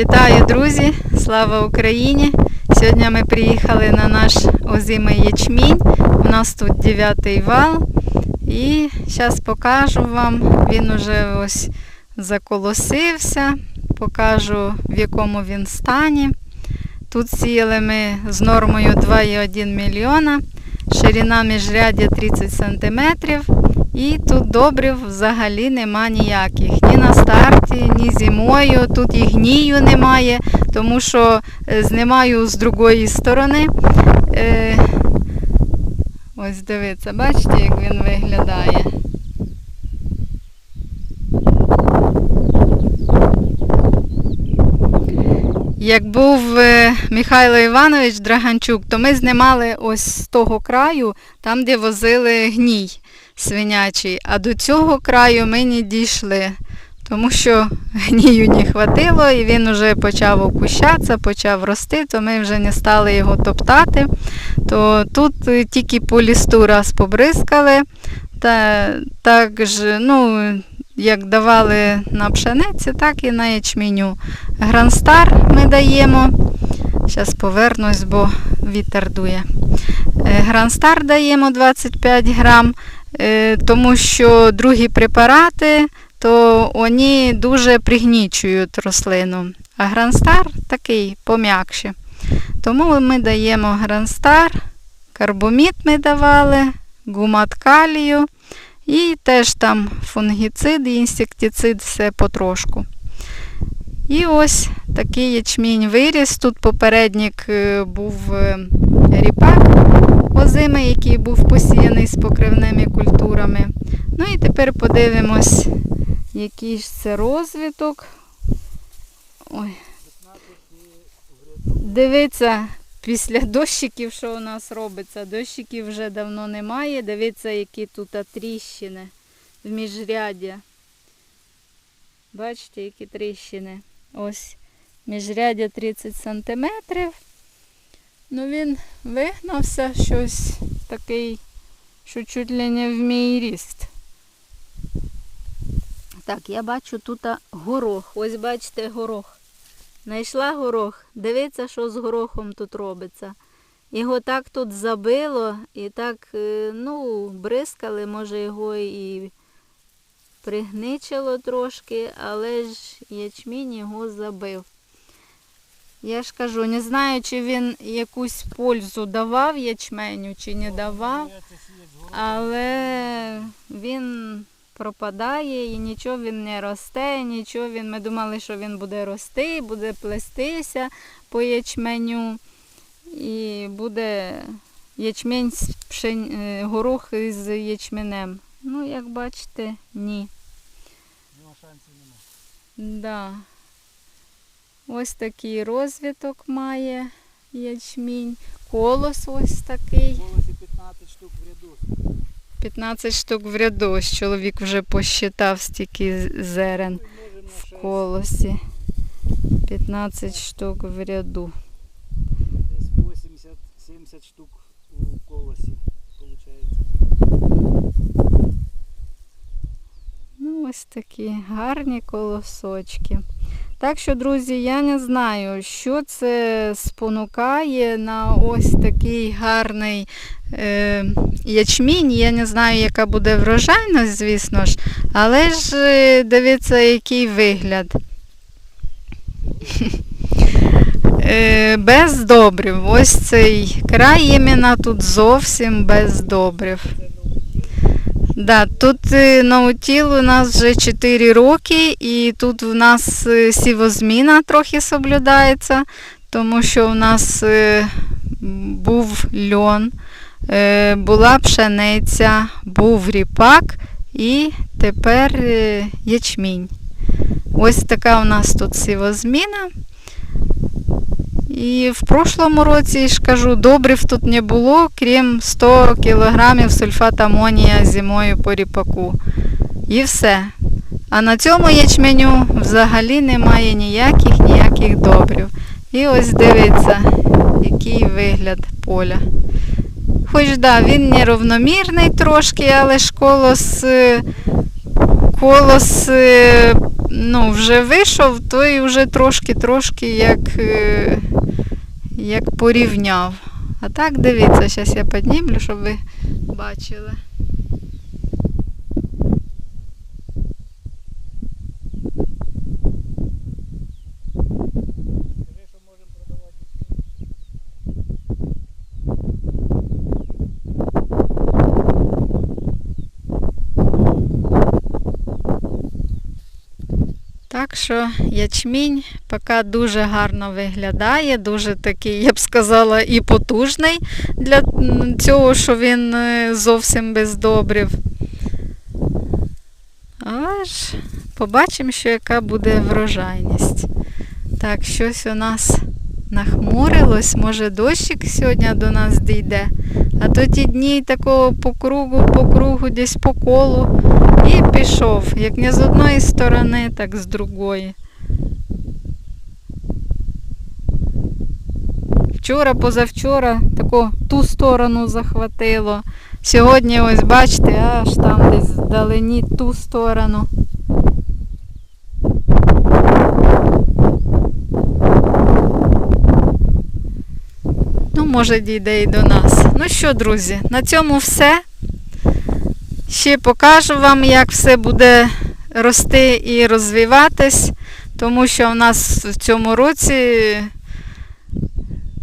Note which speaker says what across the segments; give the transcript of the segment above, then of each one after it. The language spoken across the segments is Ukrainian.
Speaker 1: Вітаю, друзі! Слава Україні! Сьогодні ми приїхали на наш озимий ячмінь. У нас тут дев'ятий вал. І зараз покажу вам. Він уже ось заколосився. Покажу в якому він стані. Тут сіяли ми з нормою 2,1 мільйона. Ширина міжрядя 30 см. І тут добрив взагалі нема ніяких. Ні на старті, ні зимою. Тут і гнію немає, тому що е, знімаю з другої сторони. Е, ось дивіться, бачите, як він виглядає. Як був е, Михайло Іванович Драганчук, то ми знімали ось з того краю, там, де возили гній свинячий. А до цього краю ми не дійшли, тому що гнію не хватило і він вже почав опущатися, почав рости, то ми вже не стали його топтати. То тут е, тільки по лісту раз побризкали. Та також, ну, як давали на пшениці, так і на ячменю. Гранстар ми даємо. Зараз повернусь, бо вітер дує. Е, Гранстар даємо 25 грам, тому що другі препарати, то вони дуже пригнічують рослину. А гранстар такий пом'якше. Тому ми даємо гранстар, карбомід ми давали, гумат калію і теж там фунгіцид інсектицид все потрошку. І ось такий ячмінь виріс. Тут попередник е, був е, ріпак озимий, який був посіяний з покривними культурами. Ну і тепер подивимось, який ж це розвиток. Ой. Дивіться, після дощиків, що у нас робиться, дощиків вже давно немає. Дивіться, які тут тріщини в міжряддя. Бачите, які тріщини. Ось міжряддя 30 см. Ну він вигнався щось такий, що чуть ли не в мій ріст. Так, я бачу тут горох. Ось бачите горох. Знайшла горох. Дивіться, що з горохом тут робиться. Його так тут забило і так, е, ну, бризкали, може його і пригничило трошки, але ж ячмінь його забив. Я ж кажу, не знаю, чи він якусь пользу давав ячменю, чи не давав, але він пропадає і нічого він не росте, нічого він. Ми думали, що він буде рости, буде плестися по ячменю. І буде ячмень з пшень... е, горох із ячменем. Ну, як бачите, ні.
Speaker 2: Нема шансів нема.
Speaker 1: Да. Ось такий розвиток має ячмінь. Колос ось такий.
Speaker 2: В 15 штук в ряду.
Speaker 1: 15 штук в ряду. Ось чоловік вже посчитав стільки зерен в колосі. 15 штук в ряду.
Speaker 2: десь 80-70 штук у колосі, виходить.
Speaker 1: Ну, ось такі гарні колосочки. Так що, друзі, я не знаю, що це спонукає на ось такий гарний е, ячмінь. Я не знаю, яка буде врожайність, звісно ж, але ж е, дивіться, який вигляд. Е, Без добрив. Ось цей край іменно тут зовсім без добрив. Да, тут е, наутіл у нас вже 4 роки, і тут в нас е, сівозміна трохи соблюдається, тому що в нас е, був льон, була пшениця, був ріпак і тепер ячмінь. Ось така у нас тут сівозміна. І в прошлому році, ж кажу, добрив тут не було, крім 100 кг сульфат амонія зимою по ріпаку. І все. А на цьому ячменю взагалі немає ніяких ніяких добрив. І ось дивіться, який вигляд поля. Хоч да, він нерівномірний трошки, але ж колос, е, колос е, ну, вже вийшов, той вже трошки-трошки як, е, як порівняв. А так дивіться, зараз я піднімлю, щоб ви бачили.
Speaker 2: Що
Speaker 1: ячмінь поки дуже гарно виглядає, дуже такий, я б сказала, і потужний для цього, що він е, зовсім без добрив. Але ж побачимо, що яка буде врожайність. Так, щось у нас нахмурилось, може дощик сьогодні до нас дійде. А то ті дні такого по кругу, по кругу, десь по колу. І пішов, як не з одної сторони, так з другої. Вчора, позавчора таку ту сторону захватило. Сьогодні, ось бачите, аж там десь вдалині ту сторону. Ну, може, дійде і до нас. Ну що, друзі, на цьому все. Ще покажу вам, як все буде рости і розвиватись, тому що в нас в цьому році,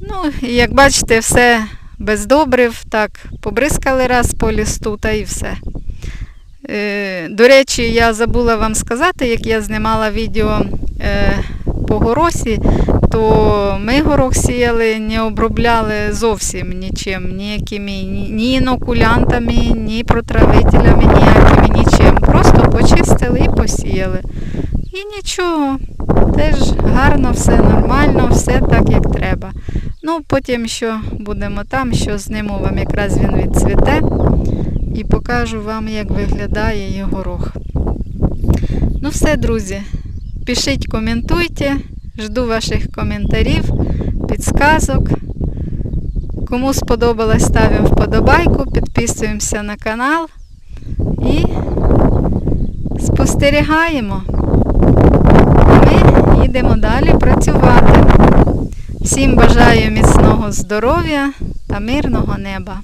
Speaker 1: ну, як бачите, все без добрив, так, побризкали раз по лісту та і все. Е, До речі, я забула вам сказати, як я знімала відео е, по горосі, то ми горох сіяли, не обробляли зовсім нічим, ніякими ні, інокулянтами, ні протравителями, ніякими нічим. Просто почистили і посіяли. І нічого, теж гарно, все нормально, все так, як треба. Ну, потім що будемо там, що зніму вам якраз він відцвіте і покажу вам, як виглядає його горох. Ну все, друзі, пишіть, коментуйте. Жду ваших коментарів, підсказок. Кому сподобалось, ставимо вподобайку, підписуємося на канал і спостерігаємо. Ми їдемо далі працювати. Всім бажаю міцного здоров'я та мирного неба.